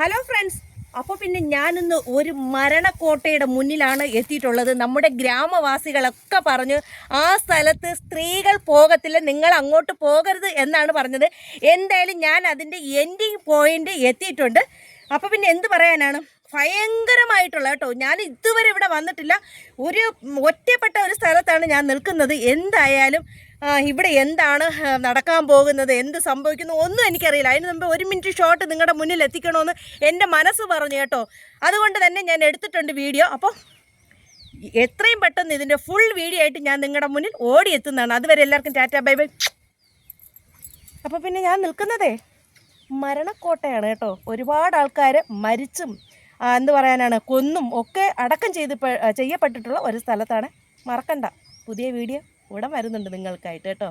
Hello friends അപ്പോൾ പിന്നെ ഞാനിന്ന് ഒരു മരണക്കോട്ടയുടെ മുന്നിലാണ് എത്തിയിട്ടുള്ളത്. നമ്മുടെ ഗ്രാമവാസികളൊക്കെ പറഞ്ഞു ആ സ്ഥലത്ത് സ്ത്രീകൾ പോകത്തില്ല നിങ്ങൾ അങ്ങോട്ട് പോകരുത് എന്നാണ് പറഞ്ഞത്. എന്തായാലും ഞാൻ അതിന്റെ എൻഡിങ് പോയിന്റ് എത്തിയിട്ടുണ്ട്. അപ്പോൾ പിന്നെ എന്ത് പറയാനാണ്? ഭയങ്കരമായിട്ടുള്ള കേട്ടോ. ഞാൻ ഇതുവരെ ഇവിടെ വന്നിട്ടില്ല. ഒരു ഒറ്റപ്പെട്ട ഒരു സ്ഥലത്താണ് ഞാൻ നിൽക്കുന്നത്. എന്തായാലും ഇവിടെ എന്താണ് നടക്കാൻ പോകുന്നത് എന്ത് സംഭവിക്കുന്നു ഒന്നും എനിക്കറിയില്ല. അതിന് മുമ്പ് ഒരു മിനിറ്റ് ഷോട്ട് നിങ്ങളുടെ മുന്നിൽ എത്തിക്കണമെന്ന് എന്റെ മനസ്സ് പറഞ്ഞു കേട്ടോ. അതുകൊണ്ട് തന്നെ ഞാൻ എടുത്തിട്ടുണ്ട് വീഡിയോ. അപ്പോൾ എത്രയും പെട്ടെന്ന് ഇതിന്റെ ഫുൾ വീഡിയോ ആയിട്ട് ഞാൻ നിങ്ങളുടെ മുന്നിൽ ഓടി എത്തുന്നതാണ്. അതുവരെ എല്ലാവർക്കും ടാറ്റ ബൈ ബൈ. അപ്പോൾ പിന്നെ ഞാൻ നിൽക്കുന്നതേ മരണക്കോട്ടയാണ് കേട്ടോ. ഒരുപാട് ആൾക്കാർ മരിച്ചും എന്ത് പറയാനാണ്? കൊന്നും ഒക്കെ അടക്കം ചെയ്ത് ചെയ്യപ്പെട്ടിട്ടുള്ള ഒരു സ്ഥലത്താണ് മറക്കണ്ട. പുതിയ വീഡിയോ ഉടൻ വരുന്നുണ്ട് നിങ്ങൾക്കായിട്ട് കേട്ടോ.